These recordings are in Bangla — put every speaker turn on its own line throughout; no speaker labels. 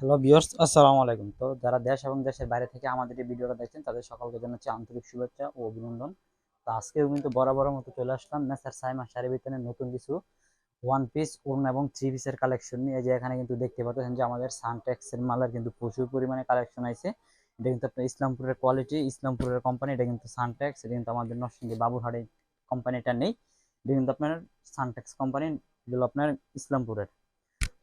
হ্যালো ভিউয়ার্স আসসালামু আলাইকুম। তো যারা দেশ এবং দেশের বাইরে থেকে আমাদের এই ভিডিওটা দেখছেন, তাদের সকলকে জানাচ্ছি আন্তরিক শুভেচ্ছা ও অভিনন্দন। তো আজকেও কিন্তু বরাবরের মতো চলে আসলাম মেসার সাইমা শাড়ি বিতানের নতুন কিছু ওয়ান পিস ওড়ন এবং থ্রি পিসের কালেকশন নিয়ে। যে এখানে কিন্তু দেখতে পাচ্ছেন যে আমাদের সানটেক্সের মালের কিন্তু প্রচুর পরিমাণে কালেকশন আছে এটা কিন্তু আপনার ইসলামপুরের কোয়ালিটি ইসলামপুরের কোম্পানি এটা কিন্তু সানটেক্স এটা কিন্তু আমাদের নরসিংদী বাবুরহাটে কোম্পানিটা নেই। এটা কিন্তু আপনার সানটেক্স কোম্পানি আপনার ইসলামপুরের।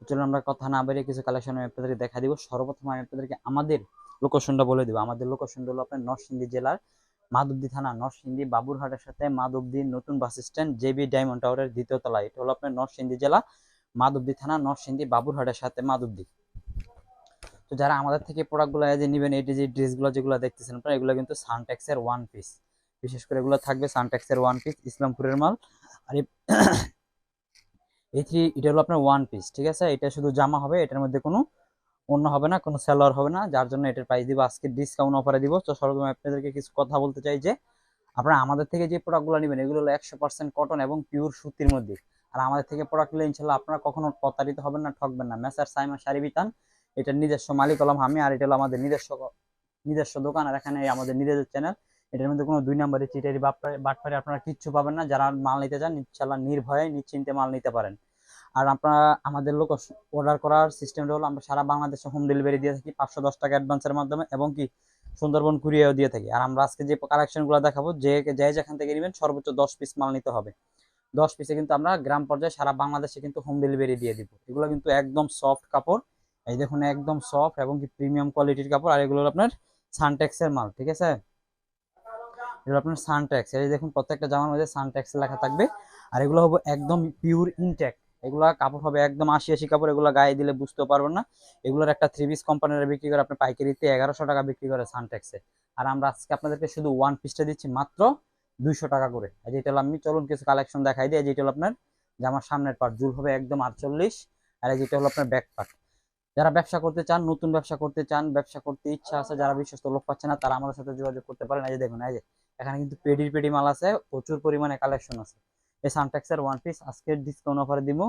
চলুন আমরা কথা না বেরিয়ে কিছু কালেকশন আমি আপনাদেরকে দেখা দিব। সর্বপ্রথম আমি আপনাদেরকে আমাদের লোকেশনটা বলে দিব। আমাদের লোকেশনটা হলো আপনার নরসিংদী জেলার মাধবদী থানা, নরসিংদী বাবুরহাটের সাথে মাধবদী নতুন বাস স্ট্যান্ড জেবি ডায়মন্ড টাওয়ারের দ্বিতীয় তলা। এটা হলো আপনার নরসিংদী জেলা মাধবদী থানা, নরসিংদী বাবুরহাটের সাথে মাধবদী। তো যারা আমাদের থেকে প্রোডাক্টগুলো যে নেবেন, এই যে ড্রেসগুলো যেগুলো দেখতেছেন আপনারা, এগুলো কিন্তু সানটেক্সের ওয়ান পিস বিশেষ করে এগুলো থাকবে সানটেক্সের ওয়ান পিস ইসলামপুরের মাল। আর এই থ্রি এটা হলো আপনার ওয়ান পিস ঠিক আছে? এটা শুধু জামা হবে, এটার মধ্যে কোনো অন্য হবে না, কোনো সেলার হবে না, যার জন্য এটার প্রাইস দিব, আজকে ডিসকাউন্ট অফারে দিব। তো সর্বপ্রথম আপনাদেরকে কিছু কথা বলতে চাই যে, আপনারা আমাদের থেকে যে প্রোডাক্টগুলো নেবেন, এগুলো হলো একশো কটন এবং পিওর সুতির মধ্যে। আর আমাদের থেকে প্রোডাক্ট নিলে ইনশাল্লাহ আপনারা কখনো প্রতারিত হবেন না, ঠকবেন না। মেসার সাইমা, শাড়ি, বিতান এটার নিজস্ব মালিক হলাম আমি, আর এটা হলো আমাদের নিজস্ব নিজস্ব দোকান, আর এখানে আমাদের নিজেদের চ্যানেল এটার মধ্যে কোনো দুই নম্বরের চিটারি বাটপারি আপনারা কিচ্ছু পাবেন না। যারা মাল নিতে চান ইনশাল্লাহ নির্ভয়ে, নিশ্চিন্তে মাল নিতে পারেন। আর আপনারা আমাদের লোক অর্ডার করার সিস্টেমটা হলো আমরা সারা বাংলাদেশে হোম ডেলিভারি দিয়ে থাকি পাঁচশো দশ টাকা অ্যাডভান্সের মাধ্যমে এবং কি সুন্দরবন কুরিয়াও দিয়ে থাকি। আর আমরা আজকে যে কালেকশনগুলো দেখাবো, যে যে যেখান থেকে নেবেন সর্বোচ্চ দশ পিস মাল নিতে হবে। দশ পিসে কিন্তু আমরা গ্রাম পর্যায়ে সারা বাংলাদেশে কিন্তু হোম ডেলিভারি দিয়ে দিব। এগুলো কিন্তু একদম সফট কাপড়। এই দেখুন একদম সফট এবং কি প্রিমিয়াম কোয়ালিটির কাপড়। আর এগুলো আপনার সানটেক্সের মাল, ঠিক আছে? এগুলো আপনার সানটেক্স এই দেখুন প্রত্যেকটা জামার মধ্যে সানটেক্স লেখা থাকবে। আর এগুলো হবে একদম পিওর ইনটেক এগুলা কাপড় হবে একদম আশি আশি কাপড়, এগুলো গায়ে দিলে বুঝতে পারবেন না। এগুলোর একটা থ্রি পিস কোম্পানির বিক্রি করে আপনি পাইকারিতে এগারোশো টাকা বিক্রি করে সানটেক্সে আর আমরা আজকে আপনাদেরকে শুধু ওয়ান পিসটা দিচ্ছি মাত্র দুইশো টাকা করে। হলো আমি চলুন কিছু কালেকশন দেখাই দিই। যেটা হলো আপনার জামার সামনের পার্ট জুল হবে একদম আটচল্লিশ। আর যেটা হলো আপনার ব্যাক পার্ট যারা ব্যবসা করতে চান, নতুন ব্যবসা করতে চান, ব্যবসা করতে ইচ্ছা আছে, যারা বিশ্বস্ত লোক পাচ্ছে না, তারা আমাদের সাথে যোগাযোগ করতে পারেন। এই যে দেখুন, এই যে এখানে কিন্তু পেডির পেডি মাল আছে, প্রচুর পরিমাণে কালেকশন আছে। এই সানটেক্সের ওয়ান পিস আজকের ডিসকাউন্ট অফারে দিব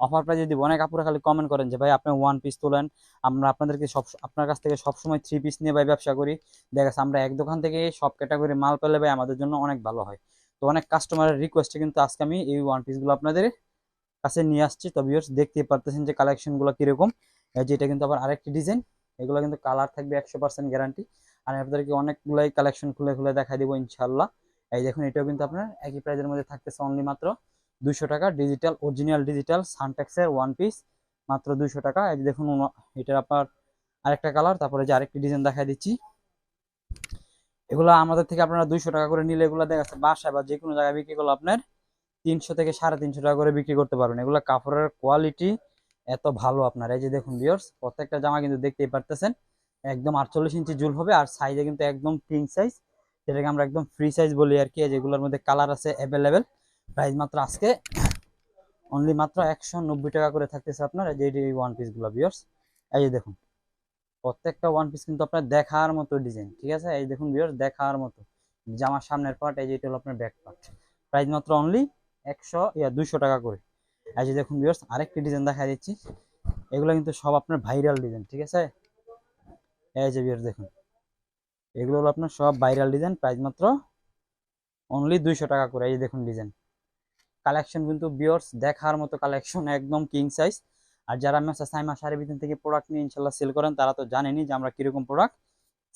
অফার প্রাইস যদি অনেক আপুরা খালি কমেন্ট করেন যে, ভাই, আপনি ওয়ান পিস তোলেন, আমরা আপনাদেরকে সব, আপনার কাছ থেকে সবসময় থ্রি পিস নিয়ে ভাই ব্যবসা করি। দেখা যাচ্ছে আমরা এক দোকান থেকে সব ক্যাটাগরি মাল পেলে ভাই আমাদের জন্য অনেক ভালো হয়। তো অনেক কাস্টমারের রিকোয়েস্টে কিন্তু আজকে আমি এই ওয়ান পিসগুলো আপনাদের কাছে নিয়ে আসছি। তো ভিউয়ার্স দেখতে পারতেছেন যে কালেকশনগুলো কীরকম। যেটা কিন্তু আবার আরেকটি ডিজাইন এগুলো কিন্তু কালার থাকবে একশো পার্সেন্ট গ্যারান্টি আর আপনাদেরকে অনেকগুলাই কালেকশন খুলে খুলে দেখাই দেবো ইনশাল্লাহ এই দেখুন, এটাও কিন্তু আপনার একই প্রাইজের মধ্যে থাকতেছে অনলি মাত্র দুইশো টাকা ডিজিটাল অরিজিনাল ডিজিটাল সানটেক্সের ওয়ান পিস মাত্র দুইশো টাকা। এই দেখুন এটার আপনার আরেকটা কালার তারপরে যে আরেকটি ডিজাইন দেখাই দিচ্ছি। এগুলো আমাদের থেকে আপনারা দুইশো টাকা করে নিলে এগুলো দেখা যাচ্ছে বাসায় বা যে কোনো জায়গায় বিক্রি করলে আপনার তিনশো থেকে সাড়ে তিনশো টাকা করে বিক্রি করতে পারবেন। এগুলো কাপড়ের কোয়ালিটি এত ভালো আপনার। এই যে দেখুন বিয়ার্স প্রত্যেকটা জামা কিন্তু দেখতেই পারতেছেন। একদম আটচল্লিশ ইঞ্চি জুল হবে আর সাইজে কিন্তু একদম কিং সাইজ যেটাকে আমরা একদম ফ্রি সাইজ বলি আর কি, যেগুলোর মধ্যে কালার আছে অ্যাভেলেবেল প্রাইস মাত্র আজকে অনলি মাত্র একশো নব্বই টাকা করে থাকতেছে আপনার যে এই ওয়ান পিসগুলো বিয়ার্স এই যে দেখুন, প্রত্যেকটা ওয়ান পিস কিন্তু আপনার দেখার মতো ডিজাইন ঠিক আছে? এই দেখুন বিয়ার্স দেখার মতো। জামার সামনের পার্ট এই যে এটা হলো আপনার ব্যাক পার্ট প্রাইস মাত্র অনলি একশো, ইয়া, দুইশো টাকা করে। এই যে দেখুন বিয়ার্স আরেকটি ডিজাইন দেখা দিচ্ছি। এগুলো কিন্তু সব আপনার ভাইরাল ডিজাইন ঠিক আছে? এই যে বিয়ার্স দেখুন। এগুলো হলো আপনার সব ভাইরাল ডিজাইন প্রাইস মাত্র অনলি দুইশো টাকা করে। এই দেখুন ডিজাইন কালেকশন কিন্তু বিয়ার্স দেখার মতো কালেকশন একদম কিং সাইজ আর যারা মেসা সাইমা শাড়ি বিদিন থেকে প্রোডাক্ট নিয়ে ইনশাল্লাহ সেল করেন, তারা তো জানেনি যে আমরা কীরকম প্রোডাক্ট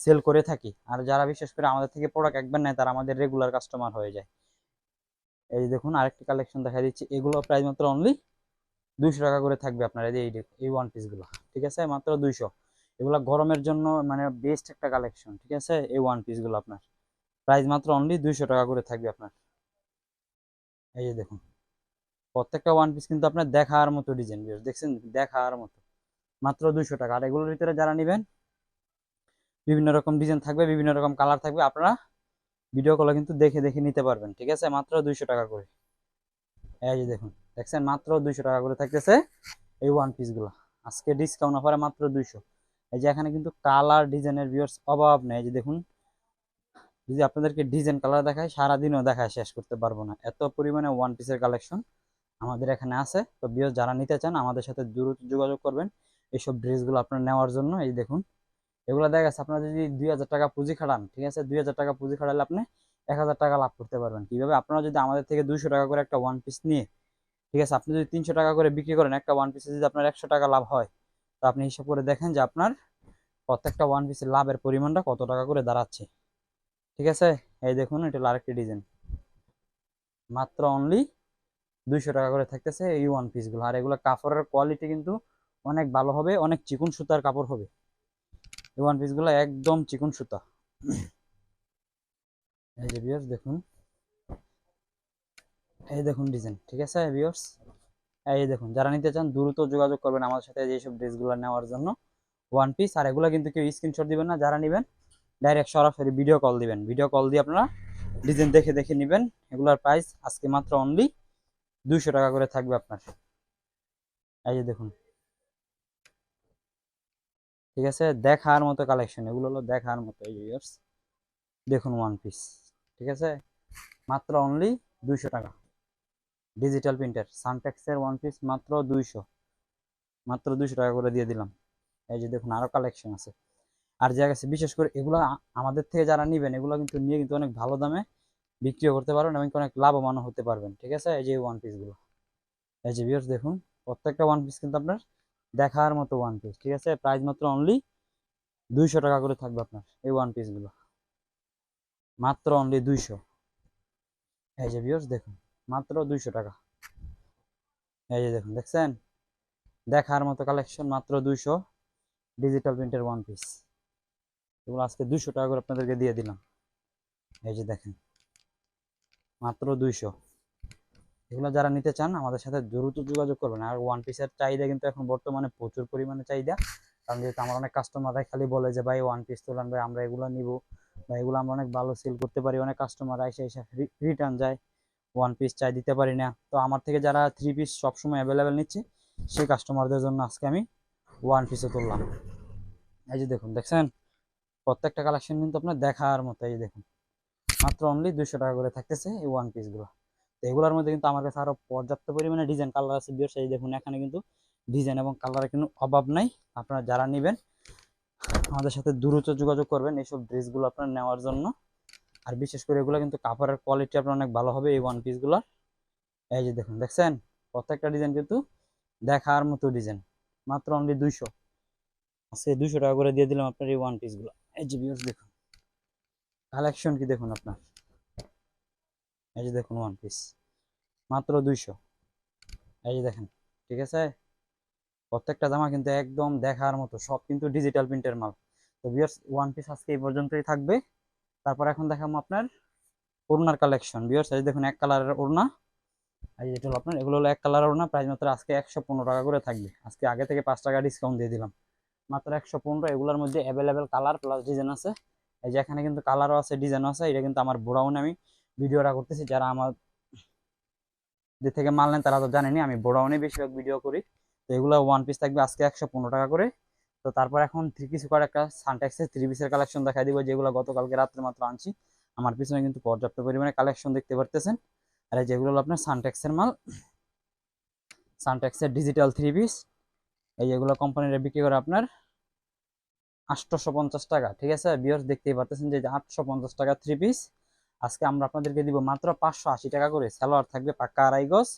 সেল করে থাকি। আর যারা বিশেষ করে আমাদের থেকে প্রোডাক্ট একবার নেয়, তারা আমাদের রেগুলার কাস্টমার হয়ে যায়। এই দেখুন, আরেকটি কালেকশন দেখা দিচ্ছি। এগুলো প্রাইস মাত্র অনলি দুইশো টাকা করে থাকবে আপনার। এই এই ওয়ান পিসগুলো ঠিক আছে? মাত্র দুইশো। এগুলো গরমের জন্য মানে বেস্ট একটা কালেকশন ঠিক আছে? এই ওয়ান পিসগুলো আপনার। প্রাইস মাত্র অনলি দুইশো টাকা করে থাকবে আপনার। এই যে দেখুন। প্রত্যেকটা ওয়ান পিস কিন্তু আপনার দেখার মতো ডিজাইন দেখছেন? দেখার মতো। মাত্র দুইশো টাকা। আর এগুলোর ভিতরে যারা নেবেন, বিভিন্ন রকম ডিজাইন থাকবে, বিভিন্ন রকম কালার থাকবে, আপনারা ভিডিও কলে কিন্তু দেখে দেখে নিতে পারবেন, ঠিক আছে? মাত্র দুইশো টাকা করে। এই যে দেখুন, দেখছেন? মাত্র দুইশো টাকা করে থাকতেছে এই ওয়ান পিসগুলো আজকে ডিসকাউন্ট অফারে মাত্র দুইশো। এই যে এখানে কিন্তু কালার ডিজাইনের ভিউয়ার্স অভাব নেই। যে দেখুন, যদি আপনাদেরকে ডিজাইন কালার দেখায়, সারাদিনও দেখায়, শেষ করতে পারব না। এত পরিমাণে ওয়ান পিসের কালেকশন আমাদের এখানে আছে। তো বিয়স যারা নিতে চান, আমাদের সাথে দ্রুত যোগাযোগ করবেন এইসব ড্রেসগুলো আপনার নেওয়ার জন্য। এই দেখুন, এগুলো দেখা গেছে, আপনার যদি দুই হাজার টাকা পুঁজি খাটান, ঠিক আছে? দুই হাজার টাকা পুঁজি খাটালে আপনি এক হাজার টাকা লাভ করতে পারবেন। কীভাবে? আপনারা যদি আমাদের থেকে দুইশো টাকা করে একটা ওয়ান পিস নিয়ে, ঠিক আছে? আপনি যদি তিনশো টাকা করে বিক্রি করেন, একটা ওয়ান পিসে যদি আপনার একশো টাকা লাভ হয় তো আপনি হিসাব করে দেখেন যে আপনার প্রত্যেকটা ওয়ান পিসের লাভের পরিমাণটা কত টাকা করে দাঁড়াচ্ছে। ঠিক আছে? এই দেখুন, এটা আরেকটি ডিজাইন মাত্র অনলি দুইশো টাকা করে থাকতেছে এই ওয়ান পিসগুলো আর এগুলো কাপড়ের কোয়ালিটি কিন্তু অনেক ভালো হবে, অনেক চিকুন সুতার কাপড় হবে। এই ওয়ান পিসগুলো একদম চিকুন সুতা। এই যে ভিউয়ার্স দেখুন। এই দেখুন ডিজাইন ঠিক আছে ভিউয়ার্স এই দেখুন, যারা নিতে চান দ্রুত যোগাযোগ করবেন আমাদের সাথে যেসব ড্রেসগুলো নেওয়ার জন্য। ওয়ান পিস আর এগুলো কিন্তু কেউ স্ক্রিনশট দিবেন না, যারা নেবেন ডাইরেক্ট সরাসরি ভিডিও কল দিবেন। ভিডিও কল দিয়ে আপনারা ডিজাইন দেখে দেখে নেবেন, এগুলোর প্রাইস আজকে মাত্র অনলি দুইশো টাকা করে থাকবে আপনার। এই যে দেখুন। ঠিক আছে, দেখার মতো কালেকশন এগুলো হলো দেখার মতো, এই ইয়ার্স দেখুন ওয়ান পিস ঠিক আছে? মাত্র অনলি দুইশো টাকা। ডিজিটাল প্রিন্টার সানটেক্সের ওয়ান পিস মাত্র দুইশো। মাত্র দুইশো টাকা করে দিয়ে দিলাম। এই যে দেখুন আরও কালেকশন আছে। আর যে গেছে বিশেষ করে এগুলো আমাদের থেকে যারা নিবেন, এগুলো কিন্তু নিয়ে কিন্তু অনেক ভালো দামে বিক্রিও করতে পারবেন এবং অনেক লাভবানও হতে পারবেন, ঠিক আছে? এই যে ওয়ান পিসগুলো এই যে ভিউয়ার্স দেখুন, প্রত্যেকটা ওয়ান পিস কিন্তু আপনার দেখার মতো ওয়ান পিস ঠিক আছে? প্রাইস মাত্র অনলি দুইশো টাকা করে থাকবে আপনার, এই ওয়ান পিসগুলো মাত্র অনলি দুইশো। এই যে ভিউয়ার্স দেখুন। মাত্র দুইশো টাকা। এই যে দেখুন, দেখছেন? দেখার মতো কালেকশন মাত্র দুইশো ডিজিটাল প্রিন্টের ওয়ান পিস এগুলো আজকে দুইশো টাকা করে আপনাদেরকে দিয়ে দিলাম। এই যে দেখেন, মাত্র দুইশো। এগুলো যারা নিতে চান, আমাদের সাথে দ্রুত যোগাযোগ করবেন। আর ওয়ান পিসের চাহিদা কিন্তু এখন বর্তমানে প্রচুর পরিমাণে চাহিদা। কারণ যেহেতু আমার অনেক কাস্টমাররাই খালি বলে যে, ভাই ওয়ান পিস তোলান, ভাই, আমরা এগুলো নিব। বা এগুলো আমরা অনেক ভালো সেল করতে পারি। অনেক কাস্টমার এসে এসে রিটার্ন যায়। ওয়ান পিস চাই, দিতে পারি না। তো আমার থেকে যারা থ্রি পিস সবসময় অ্যাভেলেবেল নিচ্ছে, সেই কাস্টমারদের জন্য আজকে আমি ওয়ান পিসে তুললাম। এই যে দেখুন, দেখছেন? প্রত্যেকটা কালেকশন কিন্তু আপনার দেখার মতো, এই যে দেখুন। মাত্র অনলি দুশো টাকা করে থাকতেছে এই ওয়ান পিসগুলো তো এগুলোর মধ্যে কিন্তু আমার কাছে আরও পর্যাপ্ত পরিমাণে ডিজাইন কালার আছে বিয়ার সেই দেখুন, এখানে কিন্তু ডিজাইন এবং কালারের কোনো অভাব নাই। আপনারা যারা নেবেন, আমাদের সাথে দ্রুত যোগাযোগ করবেন, এইসব ড্রেসগুলো আপনার নেওয়ার জন্য। আর বিশেষ করে এগুলো কিন্তু কাপড়ের কোয়ালিটি আপনার অনেক ভালো হবে এই ওয়ান পিসগুলোর এই যে দেখুন, দেখছেন? প্রত্যেকটা ডিজাইন কিন্তু দেখার মতো ডিজাইন মাত্র অনলি দুইশো। আজকে দুইশো টাকা করে দিয়ে দিলাম আপনার এই ওয়ান পিসগুলো এই যে ভিউস দেখুন। কালেকশন কি দেখুন আপনার? এই যে দেখুন ওয়ান পিস মাত্র দুইশো। এই যে দেখেন, ঠিক আছে? প্রত্যেকটা জামা কিন্তু একদম দেখার মতো, সব কিন্তু ডিজিটাল প্রিন্টের মাল। তো বিয়ার্স ওয়ান পিস আজকে এই পর্যন্তই থাকবে। তারপর এখন দেখাবো আপনার ওড়নার কালেকশন বিয়ার্স এই দেখুন এক কালারের ওড়না। এই যেটা হলো আপনার, এগুলো হলো এক কালারের ওড়না প্রাইস মাত্র আজকে একশো পনেরো টাকা করে থাকবে। আজকে আগে থেকে পাঁচ টাকা ডিসকাউন্ট দিয়ে দিলাম। মাত্র একশো পনেরো, এগুলোর মধ্যে অ্যাভেলেবেল কালার প্লাস ডিজাইন আছে। এই যে এখানে কিন্তু কালারও আছে ডিজাইনও আছে, এটা কিন্তু আমার বোড়াউনে আমি ভিডিওটা করতেছি, যারা আমার যে থেকে মাল নেন তারা তো জানেনি আমি বোড়াউনে বেশিরভাগ ভিডিও করি। তো এগুলো ওয়ান পিস থাকবে আজকে একশো পনেরো টাকা করে। তো তারপর এখন থ্রি পিস করে একটা সানটেক্সের থ্রি পিসের কালেকশন দেখাই দিব, যেগুলো গতকালকে রাত্রে মাত্র আনছি। আমার পিছনে কিন্তু পর্যাপ্ত পরিমাণে কালেকশন দেখতে পারতেছেন। আর যেগুলো হলো আপনার সানটেক্সের মাল সানটেক্সের ডিজিটাল থ্রি পিস এই যেগুলো কোম্পানিরা বিক্রি করে আপনার আটশোশো পঞ্চাশ টাকা, ঠিক আছে? বিয়ার্স দেখতেই পারতেছেন যে আটশো পঞ্চাশ টাকা থ্রি পিস আজকে আমরা আপনাদেরকে দিব মাত্র পাঁচশো আশি টাকা করে। সালোয়ার থাকবে পাক্কা আড়াই গজ।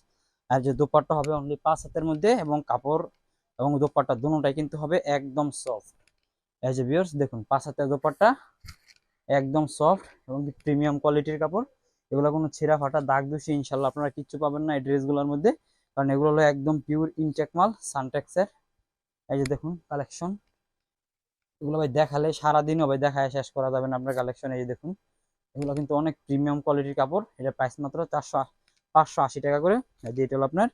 আর যে দোপাট্টা হবে অনলি পাঁচ হাতের মধ্যে এবং কাপড় এবং দোপাট্টা দুটোটাই কিন্তু হবে একদম সফট এই এ বিয়ার্স দেখুন হাতের দোপাট্টা একদম সফট এবং প্রিমিয়াম কোয়ালিটির কাপড়। এগুলো কোনো ছেঁড়া ফাটা, দাগ দোষী ইনশাল্লাহ আপনারা কিচ্ছু পাবেন না এই ড্রেসগুলোর মধ্যে। কারণ এগুলো হলো একদম পিওর ইনটেক মাল সানটেক্সের এই যে দেখুন কালেকশন এগুলো ভাই দেখালে সারাদিনও ভাই দেখায় শেষ করা যাবে না আপনার কালেকশন এই যে দেখুন। এগুলো কিন্তু অনেক প্রিমিয়াম কোয়ালিটির কাপড়। এটা প্রাইস মাত্র চারশো পাঁচশো আশি টাকা করে। এই যে এটা হলো আপনার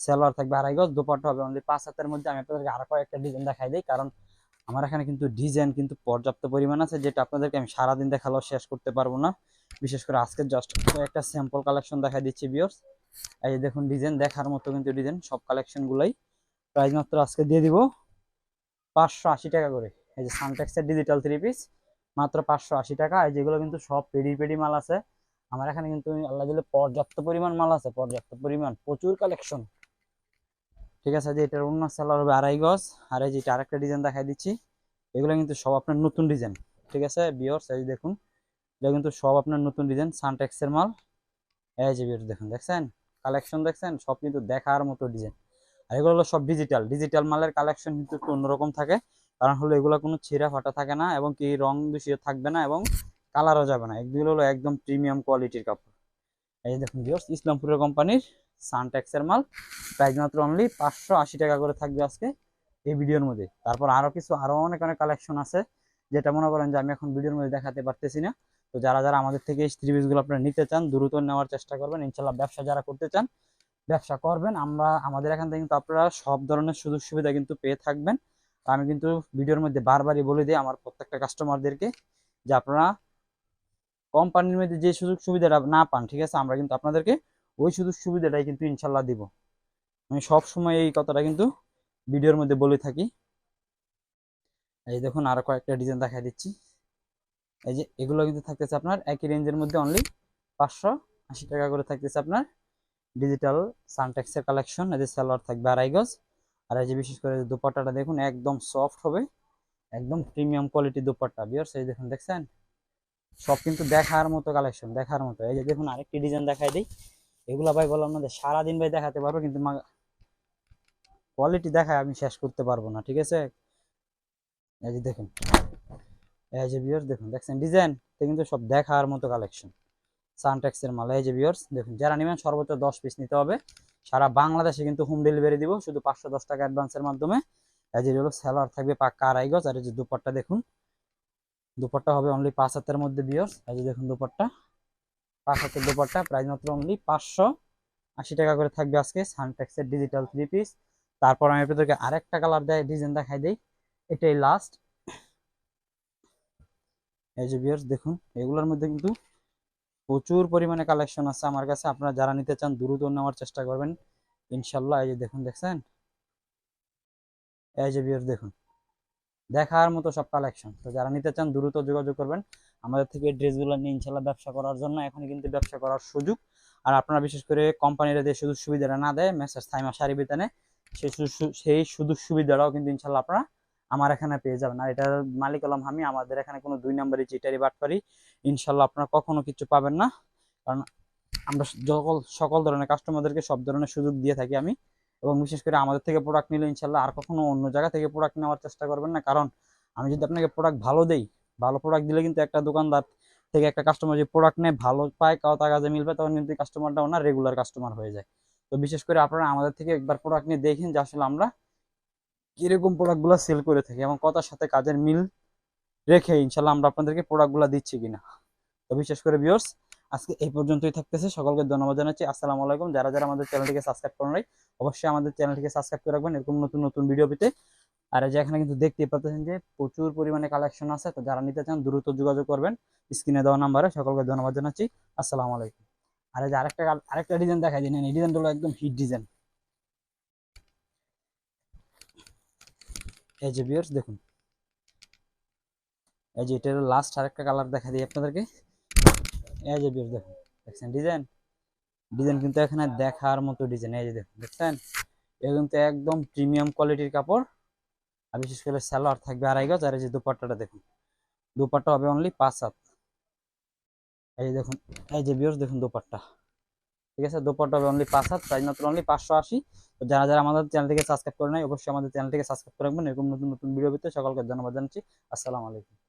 সালোয়ার থাকবে আড়াই গজ, দোপাট্টা হবে অনলি পাঁচ হাতের মধ্যে। আমি আপনাদেরকে আরও কয়েকটা ডিজাইন দেখাই দিই, কারণ আমার এখানে কিন্তু ডিজাইন কিন্তু পর্যাপ্ত পরিমাণ আছে, যেটা আপনাদেরকে আমি সারাদিন দেখালেও শেষ করতে পারব না। বিশেষ করে আজকে জাস্ট একটা স্যাম্পল কালেকশন দেখাই দিচ্ছি বিয়র্স এই যে দেখুন ডিজাইন দেখার মতো কিন্তু ডিজাইন সব কালেকশন গুলাই। প্রাইস মাত্র আজকে দিয়ে দিব পাঁচশো আশি টাকা করে। এই যে সানটেক্সের ডিজিটাল থ্রি পিস মাত্র পাঁচশো আশি টাকা। এই যেগুলো কিন্তু সব পেডি পেডি মাল আছে। আমার এখানে কিন্তু আল্লাহ দিলে পর্যাপ্ত পরিমাণ মাল আছে, পর্যাপ্ত পরিমাণ, প্রচুর কালেকশন ঠিক আছে, যে এটার অন্য সেলার হবে আড়াই গজ, আর এই যে এটা আরেকটা ডিজাইন দেখাই দিচ্ছি, এগুলো কিন্তু সব আপনার নতুন ডিজাইন ঠিক আছে বিয়র্স এই দেখুন এটা কিন্তু সব আপনার নতুন ডিজাইন সানটেক্সের মাল। এই যে বিয়র্স দেখুন, দেখছেন? কালেকশন দেখছেন? সব কিন্তু দেখার মতো ডিজাইন আর এগুলো হলো সব ডিজিটাল ডিজিটাল মালের কালেকশন কিন্তু একটু অন্যরকম থাকে, কারণ হলো এগুলো কোনো ছিঁড়া ফাটা থাকে না এবং কি রং দূষিত থাকবে না এবং কালারও যাবে না। এগুলো হলো একদম প্রিমিয়াম কোয়ালিটির কাপড়। এই দেখুন ভিউয়ার্স ইসলামপুরের কোম্পানির সানটেক্সের মাল। প্রাইস মাত্র অনলি পাঁচশো আশি টাকা করে থাকবে আজকে এই ভিডিওর মধ্যে। তারপর আরও কিছু, আরও অনেক অনেক কালেকশন আছে, যেটা মনে করেন যে আমি এখন ভিডিওর মধ্যে দেখাতে পারতেছি না। তো যারা যারা আমাদের থেকে এই থ্রি পিসগুলো আপনারা নিতে চান, দ্রুত নেওয়ার চেষ্টা করবেন। ইনশাল্লাহ ব্যবসা যারা করতে চান, ব্যবসা করবেন। আমরা, আমাদের এখান থেকে কিন্তু আপনারা সব ধরনের সুযোগ সুবিধা কিন্তু পেয়ে থাকবেন। আমি কিন্তু ভিডিওর মধ্যে বারবারই বলে দিই আমার প্রত্যেকটা কাস্টমারদেরকে যে আপনারা কোম্পানির মধ্যে যে সুযোগ সুবিধাটা না পান, ঠিক আছে? আমরা কিন্তু আপনাদেরকে ওই সুযোগ সুবিধাটাই কিন্তু ইনশাল্লাহ দিব। আমি সব সময় এই কথাটা কিন্তু ভিডিওর মধ্যে বলে থাকি। এই দেখুন আরও কয়েকটা ডিজাইন দেখাই দিচ্ছি। এই যে এগুলো কিন্তু থাকতেছে আপনার একই রেঞ্জের মধ্যে অনলি পাঁচশো আশি টাকা করে থাকতেছে আপনার ডিজিটাল সানটেক্সের কালেকশন এই যে সালোয়ার থাকবে আড়াই গজ। আর এই যে বিশেষ করে দুপাট্টাটা দেখুন একদম সফট হবে, একদম প্রিমিয়াম কোয়ালিটি দুপাট্টা। বিয়ার্স এই দেখুন দেখছেন? সব কিন্তু দেখার মতো কালেকশন দেখার মতো। এই যে দেখুন আরেকটি ডিজাইন দেখাই দিই। এগুলা ভাই বললাম না সারাদিন ভাই দেখাতে পারব, কিন্তু কোয়ালিটি দেখায় আমি শেষ করতে পারব না, ঠিক আছে? এই যে দেখুন, এই যে বিয়ার্স দেখুন, দেখছেন ডিজাইন কিন্তু সব দেখার মতো কালেকশন সানটেক্সের মাল, এই যে বিয়ার্স দেখুন, যারা নেবেন সর্বোচ্চ দশ পিস নিতে হবে। সারা বাংলাদেশে কিন্তু হোম ডেলিভারি দিব, শুধু পাঁচশো দশ টাকা অ্যাডভান্সের মাধ্যমে। এই যে হলো স্যালার থাকবে পাক্কা আড়াই গজ, আর এই যে দুপাট্টা দেখুন, দুপাট্টা হবে অনলি পাঁচ হাতের মধ্যে বিয়ার্স এই যে দেখুন দুপাট্টা। পাঁচ হাতের দুপাট্টা প্রাইস মাত্র অনলি পাঁচশো আশি টাকা করে থাকবে আজকে সানটেক্সের ডিজিটাল থ্রি পিস তারপর আমি আপনাদেরকে আরেকটা কালার দেয় ডিজাইন দেখাই দিই। এটাই লাস্ট এই দেখুন, এগুলোর মধ্যে কিন্তু প্রচুর পরিমাণে কালেকশন আছে আমার কাছে। আপনারা যারা নিতে চান, দ্রুত নেওয়ার চেষ্টা করবেন। ইনশাল্লাহ এই যে দেখুন, দেখছেন? এই দেখুন। দেখার মতো সব কালেকশন তো যারা নিতে চান, দ্রুত যোগাযোগ করবেন। আমাদের থেকে ড্রেসগুলো নিয়ে ইনশাল্লাহ ব্যবসা করার জন্য এখন কিন্তু ব্যবসা করার সুযোগ। আর আপনারা বিশেষ করে কোম্পানিরা যে সুযোগ সুবিধাটা না দেয় মেসেজ থাইমা, শাড়ি বিতানে, সেই সেই সুযোগ সুবিধাটাও কিন্তু ইনশাল্লাহ আপনারা আমার এখানে পেয়ে যাবেন। আর এটার মালিক আলম আমি, আমাদের এখানে কোনো দুই নম্বরই চিটারি বাটপারি ইনশাল্লাহ আপনারা কখনো কিছু পাবেন না। কারণ আমরা সকল সকল ধরনের কাস্টমারদেরকে সব ধরনের সুযোগ দিয়ে থাকি আমি। এবং বিশেষ করে আমাদের থেকে প্রোডাক্ট নিলে ইনশাল্লাহ আর কখনো অন্য জায়গা থেকে প্রোডাক্ট নেওয়ার চেষ্টা করবেন না। কারণ আমি যদি আপনাকে প্রোডাক্ট ভালো দেই ভালো প্রোডাক্ট দিলে কিন্তু একটা দোকানদার থেকে একটা কাস্টমার যে প্রোডাক্ট নেয়, ভালো পায় কাও কাজে মিলবে, তখন কিন্তু কাস্টমারটা ওনার রেগুলার কাস্টমার হয়ে যায়। তো বিশেষ করে আপনারা আমাদের থেকে একবার প্রোডাক্ট নিয়ে দেখেন যে আসলে আমরা কীরকম প্রোডাক্টগুলো সেল করে থাকি এবং কথার সাথে কাজের মিল রেখে ইনশাল্লাহ আমরা আপনাদেরকে প্রোডাক্টগুলো দিচ্ছি কিনা। তো বিশেষ করে ভিউয়ার্স আজকে এই পর্যন্তই থাকতেছে। সকলকে ধন্যবাদ জানাচ্ছি। আসসালামু আলাইকুম। যারা যারা আমাদের চ্যানেলটিকে সাবস্ক্রাইব করেন অবশ্যই আমাদের চ্যানেলটিকে সাবস্ক্রাইব করে রাখবেন। এরকম নতুন নতুন ভিডিও পেতে আর যে এখানে কিন্তু দেখতে পাচ্ছেন যে প্রচুর পরিমাণে কালেকশন আছে, তো যারা নিতে চান দ্রুত যোগাযোগ করবেন স্ক্রিনে দেওয়া নাম্বারে সকলকে ধন্যবাদ জানাচ্ছি। আসসালামু আলাইকুম। আর এই যে আরেকটা আরেকটা ডিজাইন দেখাই দিন এই ডিজাইনটা একদম হিট ডিজাইন এই যে বিয়ার্স দেখুন। এই যে এটার লাস্ট আরেকটা কালার দেখা দিই আপনাদেরকে। এই যে বিয়ার্স দেখুন। দেখছেন ডিজাইন ডিজাইন কিন্তু এখানে দেখার মতো ডিজাইন এই যে দেখুন, দেখছেন? এটা কিন্তু একদম প্রিমিয়াম কোয়ালিটির কাপড়। বিশেষ করে সালোয়ার থাকবে আড়াই গজ, আর এই যে দুপাট্টাটা দেখুন। দুপাট্টা হবে অনলি পাঁচ হাত। এই দেখুন, এই যে বিয়স দেখুন দুপাট্টা। ঠিক আছে? দুপাট্টা হবে অনলি পাঁচ হাত, তাই মাত্র অনলি পাঁচশো আশি। তো যারা যারা আমাদের চ্যানেলটিকে সাবস্ক্রাইব করে নেয় অবশ্যই আমাদের চ্যানেলটিকে সাবস্ক্রাইব করে রাখবেন। এরকম নতুন নতুন ভিডিও পেতে সকলকে ধন্যবাদ জানাচ্ছি। আসসালামু আলাইকুম।